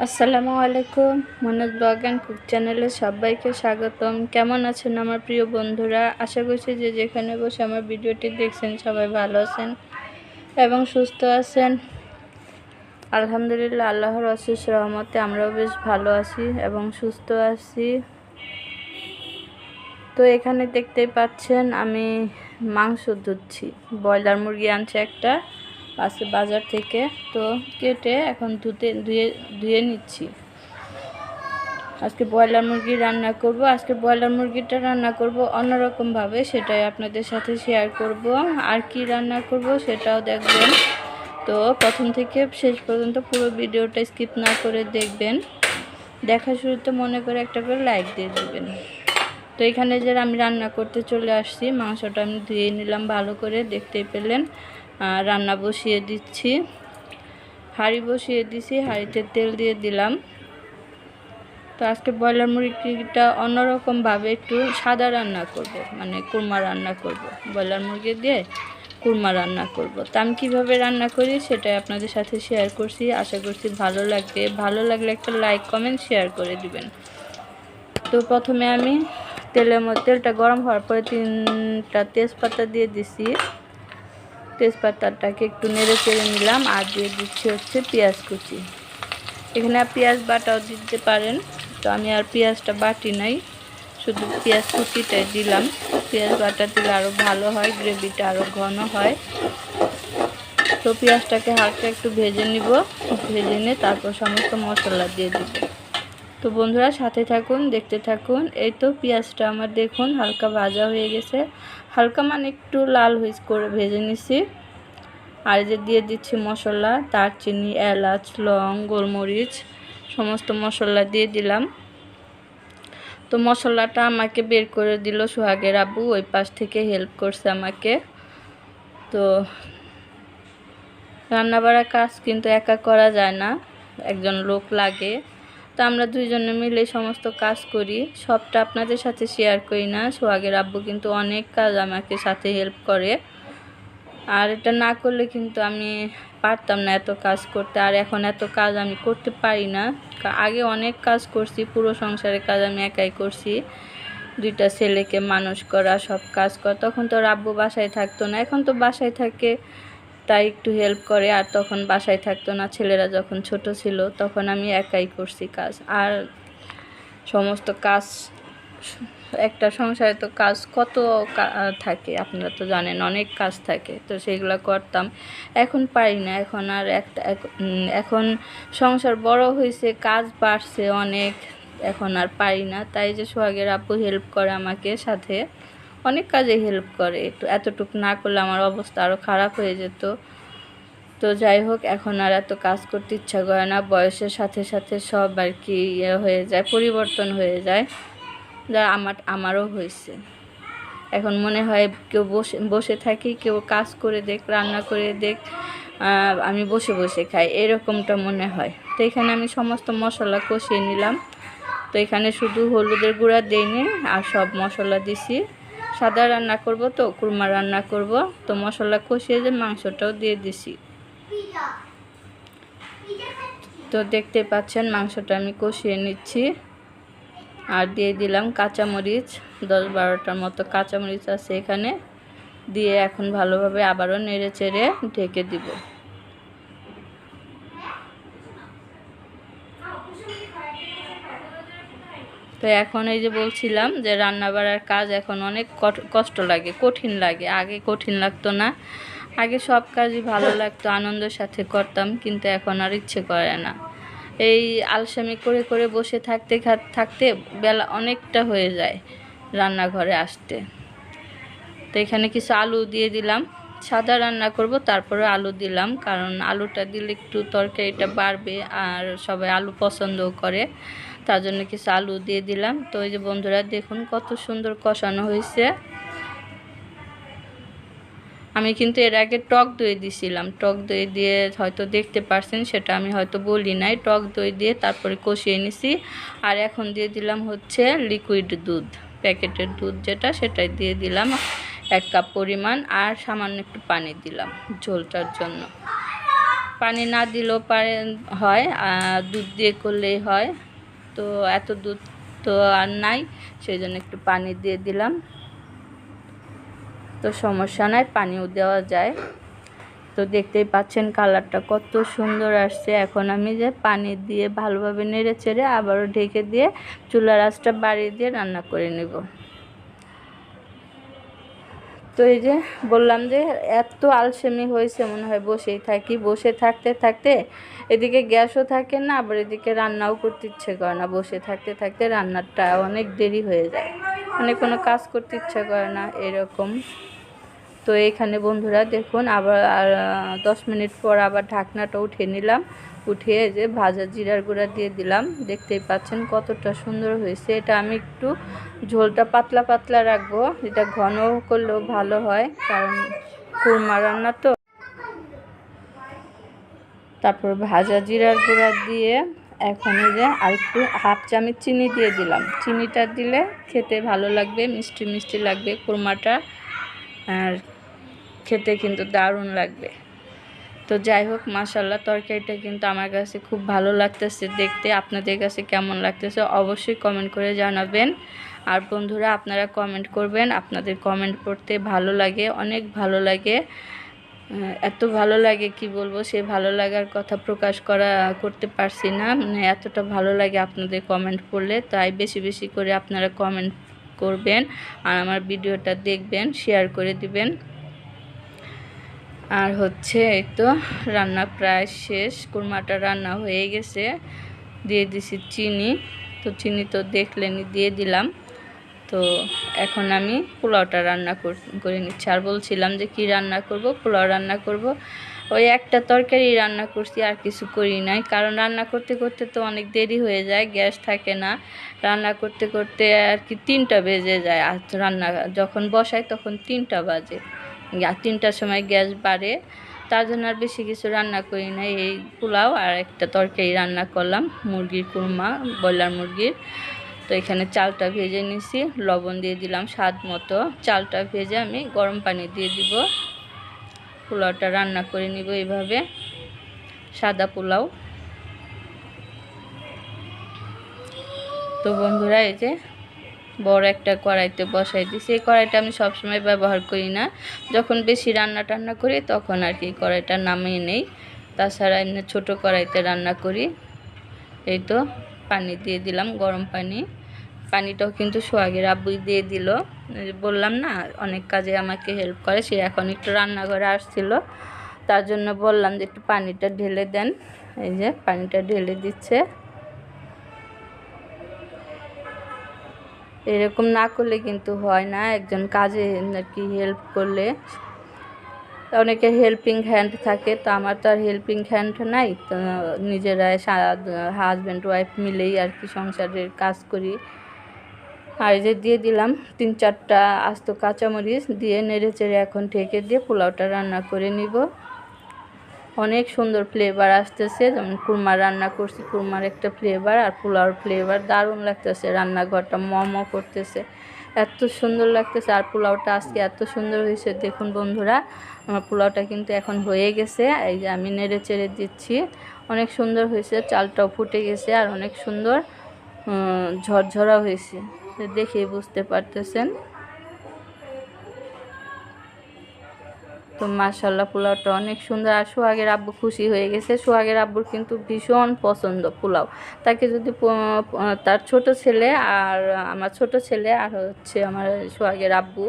আসসালামু আলাইকুম, Manoj and cook চ্যানেলে সবাইকে স্বাগতম। কেমন আছেন আমার প্রিয় বন্ধুরা? আশা করছি যে যেখানে বসে আমার ভিডিওটি দেখছেন সবাই ভালো আছেন এবং সুস্থ আছেন। আলহামদুলিল্লাহ, আল্লাহর অশেষ রহমতে আমরাও বেশ ভালো আছি এবং সুস্থ আছি। তো এখানে দেখতেই পাচ্ছেন আমি মাংস ধুচ্ছি ব্রয়লার মুরগি আনছে একটা। পাশে বাজার থেকে। তো কেটে এখন ধুতে, ধুয়ে ধুয়ে নিচ্ছি। আজকে ব্রয়লার মুরগি রান্না করব। আজকে ব্রয়লার মুরগিটা রান্না করব অন্যরকমভাবে, সেটাই আপনাদের সাথে শেয়ার করব। আর কি রান্না করব সেটাও দেখবেন। তো প্রথম থেকে শেষ পর্যন্ত পুরো ভিডিওটা স্কিপ না করে দেখবেন। দেখা শুরুতে মনে করে একটা করে লাইক দিয়ে দেবেন। তো এখানে যে আমি রান্না করতে চলে আসছি, মাংসটা আমি ধুয়ে নিলাম ভালো করে, দেখতেই পেলেন। রান্না বসিয়ে দিচ্ছি। হাঁড়ি বসিয়ে দিছি, হাঁড়িতে তেল দিয়ে দিলাম। তো আজকে ব্রয়লার মুরগিটা অন্যরকমভাবে একটু সাদা রান্না করব মানে কুরমা রান্না করব। ব্রয়লার মুরগি দিয়ে কুরমা রান্না করব। তা আমি কীভাবে রান্না করি সেটাই আপনাদের সাথে শেয়ার করছি। আশা করছি ভালো লাগবে। ভালো লাগলে একটা লাইক কমেন্ট শেয়ার করে দিবেন। তো প্রথমে আমি তেলের মধ্যে, তেলটা গরম হওয়ার পরে তিনটা তেজপাতা দিয়ে দিছি। তেজপাতাটাকে একটু নেড়ে চেড়ে নিলাম আর দিয়ে দিচ্ছি হচ্ছে পেঁয়াজ কুচি। এখানে পেঁয়াজ বাটাও দিতে পারেন। তো আমি আর পেঁয়াজটা বাটি নাই, শুধু পেঁয়াজ কুচিটাই দিলাম। পেঁয়াজ বাটা দিলে আরও ভালো হয়, গ্রেভিটা আরও ঘন হয়। তো পেঁয়াজটাকে হালকা একটু ভেজে নিব। ভেজে নিয়ে তারপর সমস্ত মশলা দিয়ে দিব। তো বন্ধুরা সাথে থাকুন, দেখতে থাকুন। এই তো পেঁয়াজটা আমার দেখুন, হালকা ভাজা হয়ে গেছে। হালকা মানে একটু লাল হয়ে করে ভেজে নিছি। আর যে দিয়ে দিচ্ছি মশলা, দারচিনি, এলাচ, লং, গোলমরিচ, সমস্ত মশলা দিয়ে দিলাম। তো মশলাটা আমাকে বের করে দিল সোহাগের আব্বু, ওই পাশ থেকে হেল্প করছে আমাকে। তো রান্নাবাড়া কাজ কিন্তু একা করা যায় না, একজন লোক লাগে। তো আমরা দুইজনে মিলে সমস্ত কাজ করি। সবটা আপনাদের সাথে শেয়ার করি না। সোহাগের আব্বু কিন্তু অনেক কাজ আমাকে সাথে হেল্প করে। আর এটা না করলে কিন্তু আমি পারতাম না এত কাজ করতে। আর এখন এত কাজ আমি করতে পারি না। আগে অনেক কাজ করছি, পুরো সংসারের কাজ আমি একাই করছি। দুইটা ছেলেকে মানুষ করা, সব কাজ করা। তখন তো রাব্বু বাসায় থাকতো না। এখন তো বাসায় থাকে তাই একটু হেল্প করে, আর তখন বাসায় থাকতো না। ছেলেরা যখন ছোট ছিল, তখন আমি একাই করছি কাজ। আর সমস্ত কাজ, একটা সংসারে তো কাজ কত থাকে, আপনারা তো জানেন, অনেক কাজ থাকে। তো সেগুলো করতাম। এখন পারি না, এখন আর একটা এখন সংসার বড় হয়েছে কাজ বাড়ছে অনেক, এখন আর পারি না। তাই যে সোহাগের আপু হেল্প করে আমাকে সাথে। অনেক কাজে হেল্প করে। একটু এতটুকু না করলে আমার অবস্থা আরও খারাপ হয়ে যেত। তো যাই হোক, এখন আর এত কাজ করতে ইচ্ছা করে না। বয়সের সাথে সাথে সব আর কি ইয়ে হয়ে যায়, পরিবর্তন হয়ে যায়। যা আমার, আমারও হয়েছে। এখন মনে হয় কেউ বসে বসে থাকি, কেউ কাজ করে দেখ, রান্না করে দেখ আমি বসে বসে খাই। এরকমটা মনে হয়। তো এখানে আমি সমস্ত মশলা কষিয়ে নিলাম। তো এখানে শুধু হলুদের গুঁড়া দিইনি আর সব মশলা দিছি। সাদা রান্না করব তো, কুরমা রান্না করব। তো মশলা কষিয়ে যে মাংসটাও দিয়ে দিছি। তো দেখতে পাচ্ছেন, মাংসটা আমি কষিয়ে নিচ্ছি। আর দিয়ে দিলাম কাঁচামরিচ, দশ বারোটার মতো কাঁচামরিচ আছে এখানে। দিয়ে এখন ভালোভাবে আবারও নেড়ে চেড়ে ঢেকে দিব। তো এখন এই যে বলছিলাম যে রান্না বাড়ার কাজ এখন অনেক কষ্ট লাগে, কঠিন লাগে। আগে কঠিন লাগতো না। আগে সব কাজই ভালো লাগতো, আনন্দের সাথে করতাম, কিন্তু এখন আর ইচ্ছে করে না। এই আলসামি করে করে বসে থাকতে থাকতে বেলা অনেকটা হয়ে যায় রান্নাঘরে আসতে। তো এখানে কিছু আলু দিয়ে দিলাম। সাদা রান্না করব, তারপরে আলু দিলাম, কারণ আলুটা দিলে একটু তরকারিটা বাড়বে আর সবাই আলু পছন্দও করে। তার জন্য কিছু আলু দিয়ে দিলাম। তো ওই যে বন্ধুরা, দেখুন কত সুন্দর কষানো হয়েছে। আমি কিন্তু এর আগে টক দই দিছিলাম। টক দই দিয়ে হয়তো দেখতে পারছেন, সেটা আমি হয়তো বলি নাই। টক দই দিয়ে তারপরে কষিয়ে নিছি। আর এখন দিয়ে দিলাম হচ্ছে লিকুইড দুধ, প্যাকেটের দুধ যেটা, সেটাই দিয়ে দিলাম এক কাপ পরিমাণ। আর সামান্য একটু পানি দিলাম ঝোলটার জন্য। পানি না দিলেও পারে, হয় দুধ দিয়ে করলেই হয়। তো এত দুধ তো আর নাই সেই জন্য একটু পানি দিয়ে দিলাম। তো সমস্যা নাই, পানিও দেওয়া যায়। তো দেখতেই পাচ্ছেন কালারটা কত সুন্দর আসছে। এখন আমি যে পানি দিয়ে ভালোভাবে নেড়ে চেড়ে আবারও ঢেকে দিয়ে চুলার আঁচটা বাড়িয়ে দিয়ে রান্না করে নেব। তো এই যে বললাম যে এত আলসেমি হয়েছে মনে হয় বসেই থাকি, বসে থাকতে থাকতে এদিকে গ্যাসও থাকে না, আবার এদিকে রান্নাও করতে ইচ্ছে করে না। বসে থাকতে থাকতে রান্নাটা অনেক দেরি হয়ে যায়। মানে কোনো কাজ করতে ইচ্ছে করে না এরকম। তো এখানে বন্ধুরা দেখুন, আবার আর দশ মিনিট পর আবার ঢাকনাটা উঠে নিলাম। উঠিয়ে যে ভাজা জিরার গুঁড়া দিয়ে দিলাম। দেখতেই পাচ্ছেন কতটা সুন্দর হয়েছে। এটা আমি একটু ঝোলটা পাতলা পাতলা রাখব। এটা ঘন করলেও ভালো হয়, কারণ কুরমা রান্না তো। তারপর ভাজা জিরার গুঁড়া দিয়ে এখন যে আর একটু হাফ চামচ চিনি দিয়ে দিলাম। চিনিটা দিলে খেতে ভালো লাগবে, মিষ্টি মিষ্টি লাগবে কুরমাটা আর খেতে কিন্তু দারুণ লাগবে। তো যাই হোক মাসাল্লাহ তরকারিটা কিন্তু আমার কাছে খুব ভালো লাগতেছে দেখতে। আপনাদের কাছে কেমন লাগতেছে অবশ্যই কমেন্ট করে জানাবেন। আর বন্ধুরা, আপনারা কমেন্ট করবেন। আপনাদের কমেন্ট পড়তে ভালো লাগে, অনেক ভালো লাগে। এত ভালো লাগে কি বলব, সে ভালো লাগার কথা প্রকাশ করা, করতে পারছি না। মানে এতটা ভালো লাগে আপনাদের কমেন্ট পড়লে, তাই বেশি বেশি করে আপনারা কমেন্ট করবেন আর আমার ভিডিওটা দেখবেন শেয়ার করে দিবেন। আর হচ্ছে এই তো রান্না প্রায় শেষ, কুরমাটা রান্না হয়ে গেছে। দিয়ে দিছি চিনি, তো চিনি তো দেখলেনি, দিয়ে দিলাম। তো এখন আমি পোলাওটা রান্না করে নিচ্ছি। আর বলছিলাম যে কি রান্না করব? পোলাও রান্না করব। ওই একটা তরকারি রান্না করছি, আর কিছু করি নাই। কারণ রান্না করতে করতে তো অনেক দেরি হয়ে যায়, গ্যাস থাকে না। রান্না করতে করতে আর কি তিনটা বেজে যায়। আর রান্না যখন বসাই তখন তিনটা বাজে। তিনটার সময় গ্যাস বাড়ে। তার জন্য আর বেশি কিছু রান্না করি না। এই পোলাও আর একটা তরকারি রান্না করলাম, মুরগির কুরমা, ব্রয়লার মুরগির। তো এখানে চালটা ভেজে নিছি, লবণ দিয়ে দিলাম স্বাদ মতো। চালটা ভেজে আমি গরম পানি দিয়ে দিব। পোলাওটা রান্না করে নিব এইভাবে, সাদা পোলাও। তো বন্ধুরা, এই যে বড় একটা কড়াইতে বসাই দিই সেই কড়াইটা আমি সবসময় ব্যবহার করি না। যখন বেশি রান্না টান্না করি তখন আর কি কড়াইটা নামিয়ে নেই। তাছাড়া এমনি ছোটো কড়াইতে রান্না করি। এই তো পানি দিয়ে দিলাম গরম পানি। পানিটাও কিন্তু সোহাগের আব্বুই দিয়ে দিল। বললাম না, অনেক কাজে আমাকে হেল্প করে, সে এখন একটু রান্নাঘরে আসছিল। তার জন্য বললাম যে একটু পানিটা ঢেলে দেন। এই যে পানিটা ঢেলে দিচ্ছে। এরকম না করলে কিন্তু হয় না। একজন কাজে আর কি হেল্প করলে অনেকের হেল্পিং হ্যান্ড থাকে, তো আমার তো আর হেল্পিং হ্যান্ড নাই। তো নিজেরাই হাজব্যান্ড ওয়াইফ মিলেই আর কি সংসারের কাজ করি। আর যে দিয়ে দিলাম তিন চারটা আস্ত কাঁচামরিচ, দিয়ে নেড়ে চেড়ে এখন ঢেকে দিয়ে পোলাওটা রান্না করে নিব। অনেক সুন্দর ফ্লেভার আসতেছে। যেমন কুরমা রান্না করছি কুরমার একটা ফ্লেভার আর পোলাওর ফ্লেভার দারুণ লাগতেছে রান্নাঘরটা, মম করতেছে। এত সুন্দর লাগতেছে আর পোলাওটা আজকে এত সুন্দর হয়েছে। দেখুন বন্ধুরা, আমার পোলাওটা কিন্তু এখন হয়ে গেছে। এই যে আমি নেড়ে চেড়ে দিচ্ছি। অনেক সুন্দর হয়েছে, চালটাও ফুটে গেছে আর অনেক সুন্দর ঝরঝরা হয়েছে। দেখেই বুঝতে পারতেছেন। তো মার্শাল্লাহ পোলাওটা অনেক সুন্দর। আর সোহাগের আব্বু খুশি হয়ে গেছে। সোহাগের আব্বুর কিন্তু ভীষণ পছন্দ পোলাও। তাকে যদি তার ছোট ছেলে আর আমার ছোট ছেলে আর হচ্ছে আমার সোহাগের আব্বু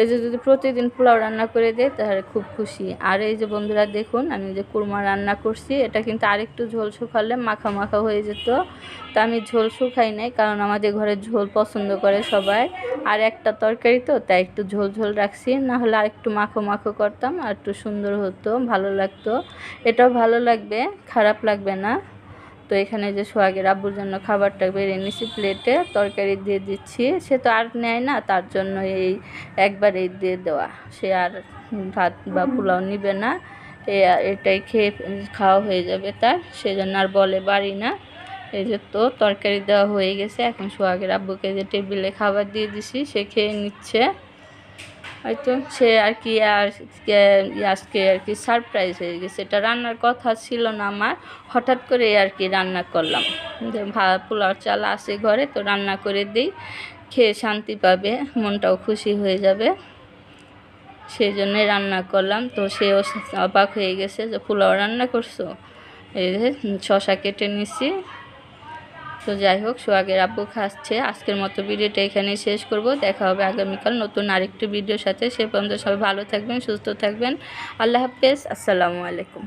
এই যে যদি প্রতিদিন পোলাও রান্না করে দেয়, তাহলে খুব খুশি। আর এই যে বন্ধুরা, দেখুন, আমি যে কুরমা রান্না করছি, এটা কিন্তু আরেকটু ঝোল শুকালে মাখা মাখা হয়ে যেত। তা আমি ঝোল শুকাই নাই, কারণ আমাদের ঘরে ঝোল পছন্দ করে সবাই। আর একটা তরকারি তো, তাই একটু ঝোল ঝোল রাখছি। না হলে আর একটু মাখো মাখো করতাম, আর একটু সুন্দর হতো, ভালো লাগতো। এটাও ভালো লাগবে, খারাপ লাগবে না। তো এখানে যে সোহাগের আব্বুর জন্য খাবারটা বেড়ে নিছি প্লেটে তরকারি দিয়ে দিচ্ছি। সে তো আর নেয় না, তার জন্য এই একবার এই দিয়ে দেওয়া। সে আর ভাত বা পোলাও নিবে না। এটাই খেয়ে খাওয়া হয়ে যাবে তার, সেজন্য আর বলে বাড়ি না। এই যে তো তরকারি দেওয়া হয়ে গেছে, এখন সোহাগের আব্বুকে যে টেবিলে খাবার দিয়ে দিছি, সে খেয়ে নিচ্ছে। হয়তো সে আর কি আজকে আজকে আর কি সারপ্রাইজ হয়ে গেছে। এটা রান্নার কথা ছিল না আমার। হঠাৎ করে আর কি রান্না করলাম। পোলাও চাল আসে ঘরে, তো রান্না করে দিই। খেয়ে শান্তি পাবে, মনটাও খুশি হয়ে যাবে। সেই জন্যে রান্না করলাম। তো সেও অবাক হয়ে গেছে যে, পোলাও রান্না করছ? এই যে, শশা কেটে নিছি। তো যাই হোক, সোহাগের আব্বু খাচ্ছে। আজকের মতো ভিডিওটা এখানেই শেষ করব। দেখা হবে আগামীকাল নতুন আরেকটি ভিডিওর সাথে। সে পর্যন্ত সবাই ভালো থাকবেন, সুস্থ থাকবেন। আল্লাহ হাফেজ। আসসালামু আলাইকুম।